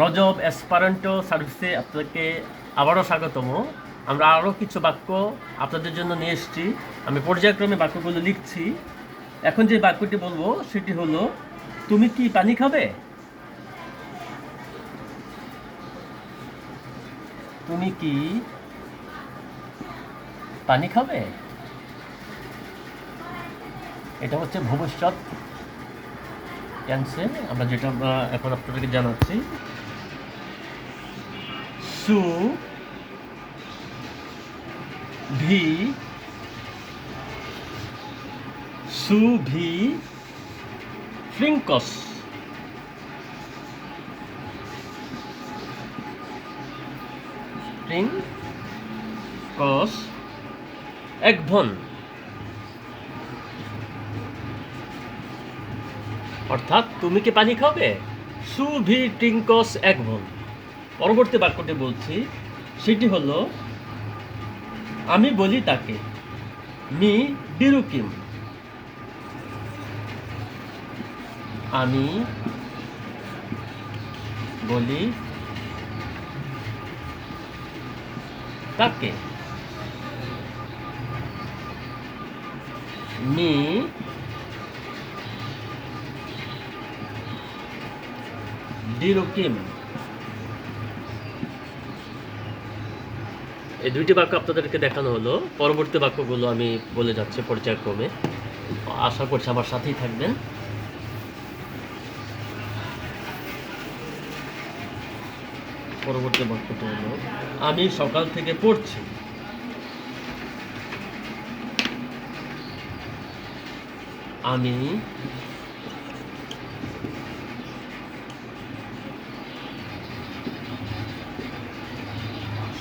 রজব এসপারেন্টো সার্ভিসে আপনাকে আবারও স্বাগতম। আমরা আরও কিছু বাক্য আপনাদের জন্য নিয়ে এসেছি। আমি পর্যায়ক্রমে বাক্যগুলো লিখছি। এখন যে বাক্যটি বলব, সেটি হলো, তুমি কি পানি খাবে? তুমি কি পানি খাবে? এটা হচ্ছে ভবিষ্যৎ। টেন্সে আমরা যেটা এখন আপনাদেরকে জানাচ্ছি। সু, ভি সু, ভি, ফ্রিঙ্কস। ফ্রিঙ্কস একভন অর্থাৎ তুমি কি পানি খাবে সু, ভি টিঙ্কস একভন পরবর্তী বাক্যটি বলছি, সেটি হলো, আমি বলি তাকে, মি ডিরুকিম আমি বলি তাকে, মি ডিরুকিম এই দুইটি বাক্য আপনাদেরকে দেখানো হলো। পরবর্তী বাক্যগুলো আমি বলে যাচ্ছি পর্যায়ক্রমে। আশা করছি আমার সাথেই থাকবেন। পরবর্তী বাক্যটা হলো, আমি সকাল থেকে পড়ছি। আমি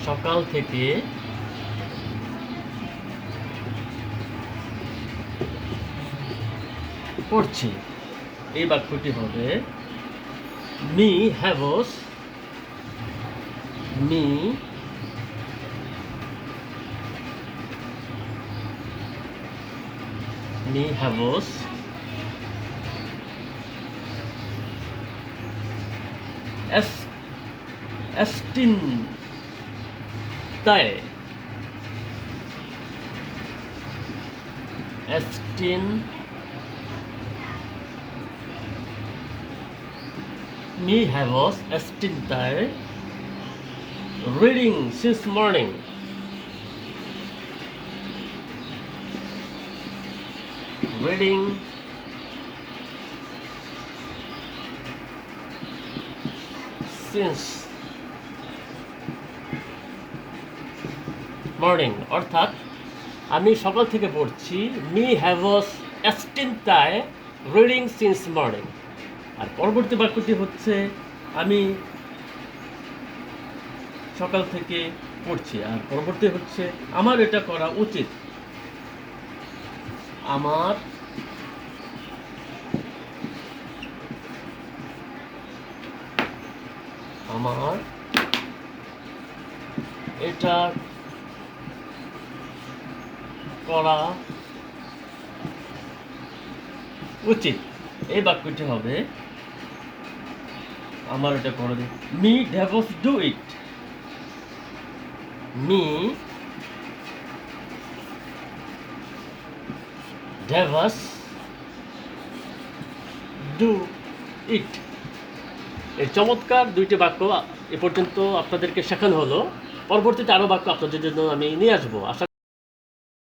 সকাল থেকে পড়ছি। এই বাক্যটি হবে me haves me me haves as এস্টিন তাই এস্টিন মি হ্যাভস এস্টিন তাই reading since morning. Reading since morning, অর্থাৎ আমি সকাল থেকে পড়ছি, মি হ্যাভস অ্যাস্টিনটায় রিডিং সিন্স মর্নিং। আর পরবর্তী বাক্যটি হচ্ছে, আমি সকাল থেকে পড়ছি, আর পরবর্তী হচ্ছে, আমার এটা করা উচিত। আমার আমার এটা করা। উচিত। এই বাক্যটি হবে, আমার এটা করা me ড্যাভস do it. me devas do it এই চমৎকার দুইটি বাক্য এ পর্যন্ত আপনাদেরকে শেখানো হলো। পরবর্তীতে আরও বাক্য আপনাদের জন্য আমি নিয়ে আসব। আশা